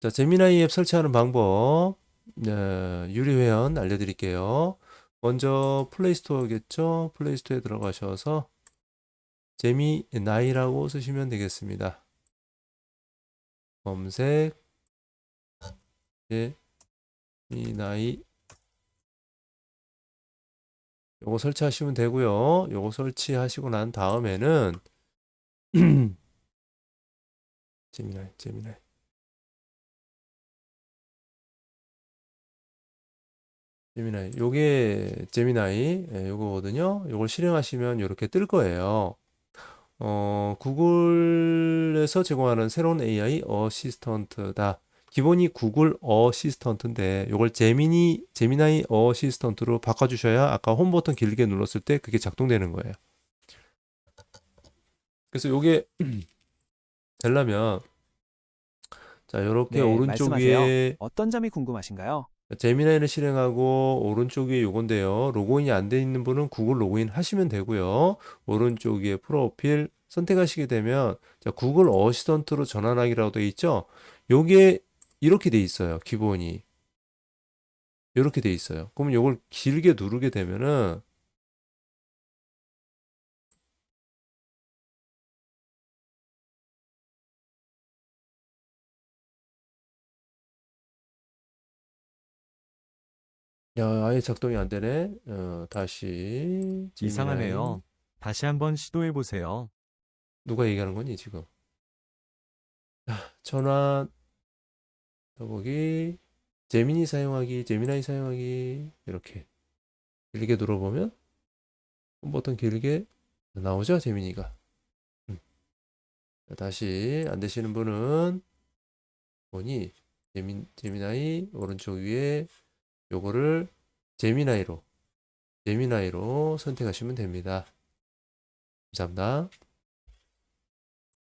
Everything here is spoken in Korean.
자, 제미나이 앱 설치하는 방법, 네, 유리회원 알려드릴게요. 먼저 플레이스토어겠죠? 플레이스토어에 들어가셔서 제미나이라고 쓰시면 되겠습니다. 검색, 제미나이. 요거 설치하시면 되고요. 요거 설치하시고 난 다음에는 제미나이, 제미나이. 제미나이. 요게 제미나이 예, 요거거든요. 요걸 실행하시면 이렇게 뜰 거예요. 어, 구글에서 제공하는 새로운 AI 어시스턴트다. 기본이 구글 어시스턴트인데 요걸 제미니 제미나이 어시스턴트로 바꿔 주셔야 아까 홈 버튼 길게 눌렀을 때 그게 작동되는 거예요. 그래서 요게 되려면 자, 요렇게 네, 오른쪽 말씀하세요. 위에 어떤 점이 궁금하신가요? 제미나이를 실행하고 오른쪽 위에 요건데요. 로그인이 안 돼 있는 분은 구글 로그인 하시면 되고요. 오른쪽 위에 프로필 선택하시게 되면 자, 구글 어시스턴트로 전환하기라고 돼 있죠. 요게 이렇게 돼 있어요. 기본이. 이렇게 돼 있어요. 그러면 요걸 길게 누르게 되면은 야, 아예 작동이 안 되네. 어, 다시 이상하네요. 다시 한번 시도해 보세요. 누가 얘기하는 거니 지금? 자, 전환 더보기 제미니 사용하기, 제미나이 사용하기 이렇게 길게 눌러보면 홈 버튼 길게 나오죠 제미니가. 음. 자, 다시 안 되시는 분은 보니 제미, 제미나이 오른쪽 위에 요거를 제미나이로 제미나이로 선택하시면 됩니다. 감사합니다.